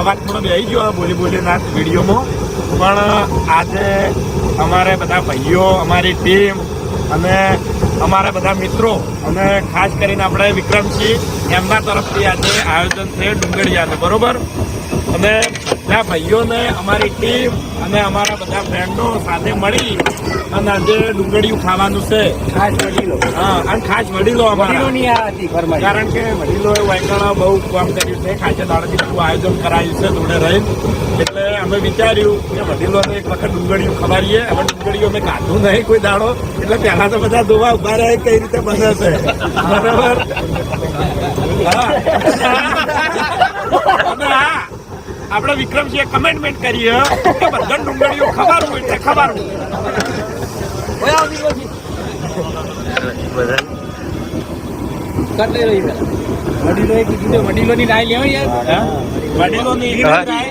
અવાજ થોડો બેહી ગયો બોલી બોલીના વિડીયોમાં. પણ આજે અમારે બધા ભાઈઓ, અમારી ટીમ અને અમારા બધા મિત્રો અને ખાસ કરીને આપણે વિક્રમસિંહ એમના તરફથી આજે આયોજન છે ડુંગળિયાનું બરોબર? અને બધા ભાઈઓને અમારી ટીમ અને અમારા બધા ફ્રેન્ડો સાથે મળી અને આજે ડુંગળીયું ખાવાનું છે. ખાસ વડીલો. હા અને ખાસ વડીલો અમારા. કારણ કે વડીલોએ વાયકણા બહુ કામ કર્યું છે. ખાસે દાડથી આયોજન કરાયું છે જોડે રહી એટલે અમે વિચાર્યું કે વડીલોને એક વખત ડુંગળીઓ ખવાડીએ. હવે ડુંગળીઓ મેં કાઢું નહીં કોઈ દાડો. એટલે પહેલા તો બધા ધોવા ઊભા રહે કઈ રીતે બને છે. બરાબર? આપણે વિક્રમસિંહે કમેન્ટમેન્ટ કરીએ કે બધા ડુંગળીઓ ખવાડવું એટલે ખવાડવું કરતી રહી પેલા. વડીલો એક કીધું વડીલોની રાય લેવાય યાર. વડીલોની એક જ રાય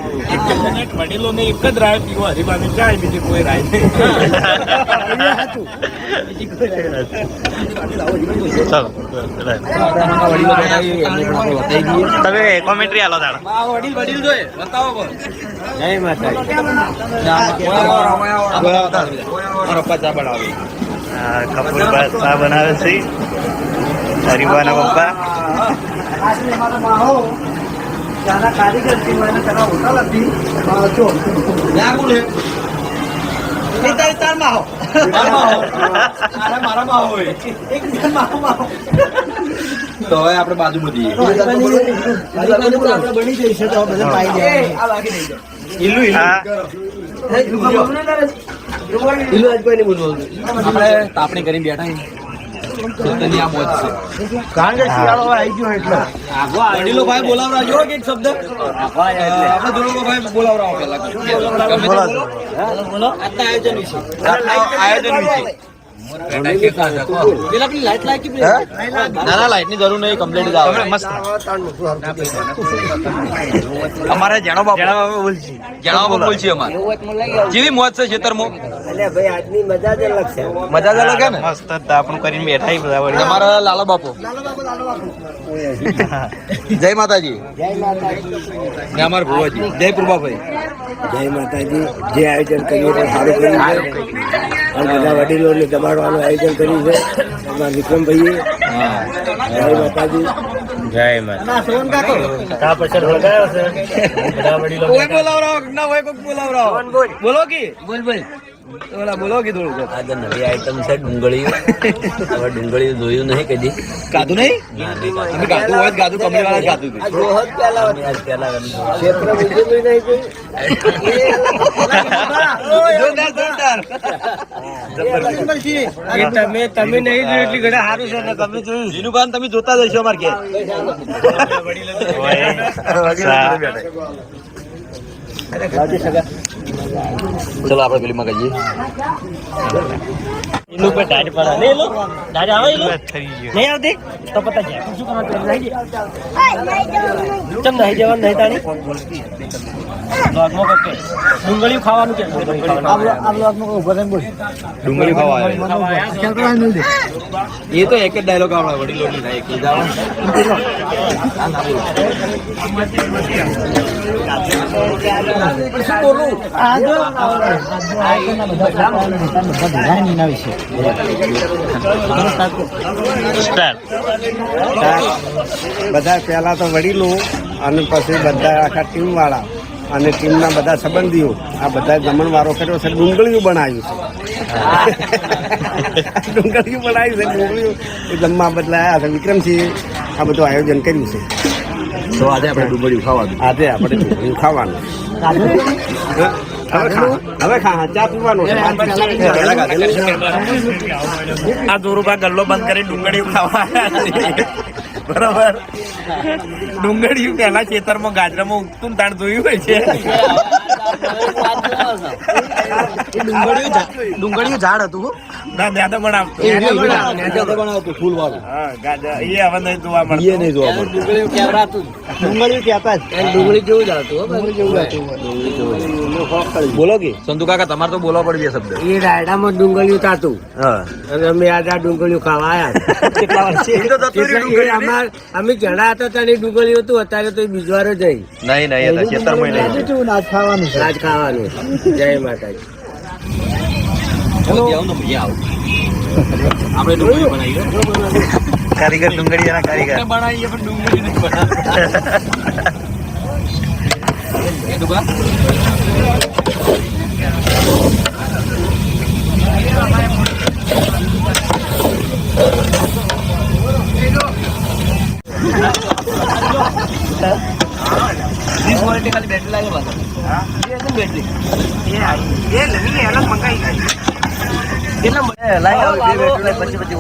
એક વડીલોની એક જ રાય પીવો. હરીબાની ચાય બીજી કોઈ રાય નહીં. તમે કોમેન્ટ્રી આલો દાડો વડીલ વડીલ જોઈએ બતાવો જય. આ કપૂર બનાવે છે. હરીબાના પપ્પા યા કોણ હે? એ તારી તાર માહો. મારા માહો. અરે મારા માહો હોય. તો હવે આપણે ઈલું. હા આપણે તાપણી કરીને બેઠા વડીલો ભાઈ બોલાવરાજો કે એક શબ્દ આપણે જોડો ભાઈ બોલાવરાવો પહેલા ગમે બોલો. આજના આયોજન વિશે. આયોજન વિશે. ના ના લાઈટની જરૂર નહીં કમ્પ્લીટ મસ્ત અમારે જણો બાપુ જણા બાપુ બોલছি બાપુ બોલ અમારે જેવી મોજ છે ખેતરમાં મજા જ અલગ હે ને મસ્ત તાપણું કરીને બેઠા બધા તમારા લાલા બાપુ જય માતાજી ને અમારા ભુવાજી જય પ્રભાભાઈ જય માતાજી જે આયોજન કર્યું સારું કર્યું અને બધા વડીલોને જમાડવાનું આયોજન કર્યું છે. એમાં વિક્રમભાઈએ. હા. જય માતાજી. જય માતા બોલાવરાવો ના હોય કોઈ બોલાવરાવો બોલો કી? બોલ બોલ. ઓલા બોલો કે થોડું આજે નવી આઈટમ છે ડુંગળી હવે ડુંગળી જોયું નહીં કદી. કાધું નહીં? તમે ગાધું હોય તો ગાધું કમરી વાળા ગાધું ક્ષેત્ર બીજું નહીં જોયું. જોરદાર જોરદાર. તમે તમે નહીં જોયું એટલી ઘણા સારું છે ને તમે જોયું. જીનુભાઈ તમે જોતા જશો અમારે ઘેર. ચલો આપણે પેલી માં કહીએ એનું પર ડાઢ પર લે લો. ડાઢ આવે લો. થઈ નહીં આવતી? તો પતા જાય. શું કરવા નહીં ચમ નહીં જવાનું નહીં તાણી? બ્લોગમાં ડુંગળી ખાવાનું. કે આ બ્લોગમાં ઊભો થઈને બોલ. ડુંગળી ખાવા આવે એ તો એક જ ડાયલોગ આપણા વડીલો ની થાય કે જાવ શું બોલું. આ જો બધા વિશે બધા પહેલા તો વડીલો અને પછી બધા આખા ટીમ વાળા. અને ટીમના બધા સંબંધીઓ આ બધા જમણવારો કર્યો છે ડુંગળીયું બનાવ્યું છે. ડુંગળીયું બનાવ્યું છે ડુંગળીયું એ જમવા બદલાયા છે વિક્રમસિંહ આ બધું આયોજન કર્યું છે. તો આજે આપણે ડુંગળી ખાવાનું. આજે આપણે ડુંગળીયું ખાવાનું. હવે ખા ચા પીવાનું આ દોરુભા ગલ્લો બંધ કરી ડુંગળીયું ખાવા. બરાબર? ડુંગળીયું પહેલા ખેતરમાં ગાજરામાં ઉગતું ને તાણ જોયું હોય છે. ડુંગળીયું ઝાડ હતું ના દાદા પણ આપતો ફૂલ વાળું એ હવે નહીં જોવા એ નહીં જોવા મળતું. ડુંગળીયું કહેવાતું ડુંગળીયું કહેતા ડુંગળી જેવું જ હતું ડુંગળી જેવું હતું બોલો કે? સંતુ કાકા તમારે તો બોલવા પડી જાય શબ્દ. એ રાયડામાં ડુંગળીયું તાતું. હા. અને અમે આજે આ ડુંગળિયું ખાવા આવ્યા કેટલા વર્ષે એ તો ડુંગળી. અમાર અમે જણા હતા ત્યાંની ડુંગળી હતું અત્યારે તો બીજો વાર જ જઈ નહીં નહીં એ તો ખેતરમાં નહીં આજ ખાવાનું જય માતાજી. આપણે ડુંગળી બનાવીએ. કારીગર ડુંગળી એના કારીગર બનાવીએ પણ ડુંગળી નથી બનાવતા એ ડુંગળા વીસ વોલ્ટની ખાલી બેટરી લાગે પાછળ. એ હતી ને બેટરી કેટલા મળે? લાગે આવે બે બેટરી લાગે પચીસ પચીસ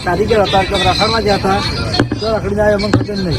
કારીગર હતા તો રખડવા ગયા હતા? તો રખડીને જાય મને ખબર નહીં.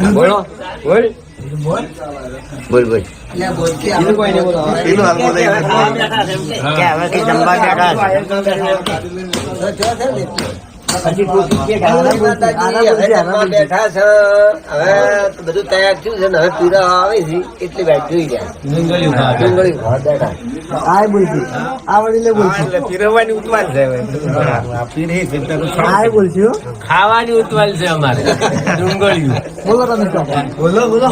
બોલો બોલ. બોલ. બોલ બોલાય કે હવે કે જમવા બેઠા બેઠા છે. હવે બધું તૈયાર થયું છે હવે પીરા આવે છે. એટલે બેઠ. છે? ખાવાની ઉતવાલ છે અમારે ડુંગળીયું બોલો તમે બોલો બોલો.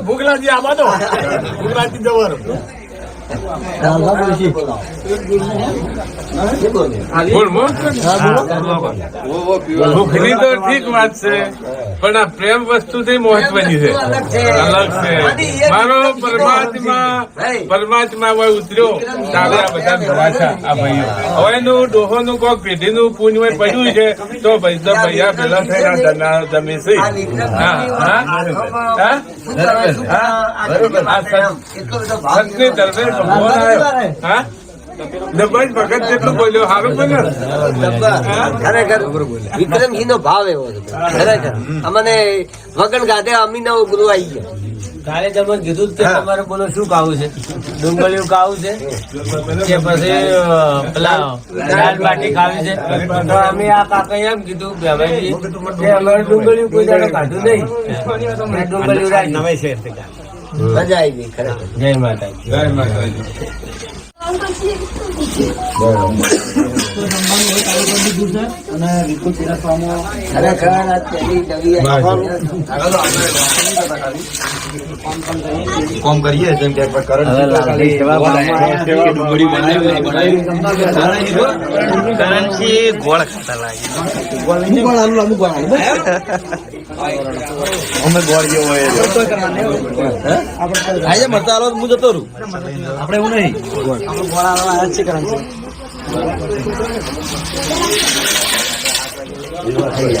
ભૂગલાજી આમાં જવાનું હા, બોલছি ભૂખની તો ઠીક વાત છે પણ આ પ્રેમ વસ્તુ થી મહત્વની છે અલગ છે મારો પરમાત્મા પરમાત્મા હોય ઉતર્યો ત્યારે આ બધા ભેળા છે આ ભાઈઓ હવે નું ડોહો નું કોક પેઢી નું પુણ્ય હોય પડ્યું છે તો ભાઈ તો ભૈયા પેલા થયેલા તમે છે હા હા હા સતની આવ્યો હા? દબાઈ ભગત જેટલું બોલ્યો સારું બોલ્યો? ખરેખર વિક્રમસિંહ નો ભાવ એવો ખરેખર. અમને વગન ગાધે અમીના ગુરુ આવી ગયા. કાલે તમે કીધું કે તમારે બોલો શું ખાવું છે? ડુંગળીયું ખાવું છે? કે પછી પેલા દાળ બાટી ખાવી છે? તો અમે આ કાકા એમ કીધું કે અમે અમારે ડુંગળીયું કોઈ દાડો કાઢું નહીં. કે ડુંગળીયું રાખી મજા આવી ગઈ ખરેખર. જય માતાજી. જય માતાજી. ખરેખર આ પહેલી નવી કોમ કરીએ જેમ કે કરંસી ગોળ ખાતા લાગે. અમે ગોળ જેવો મળતા આલો હું જતો રહું. આપણે એવું નહીં.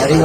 હરિ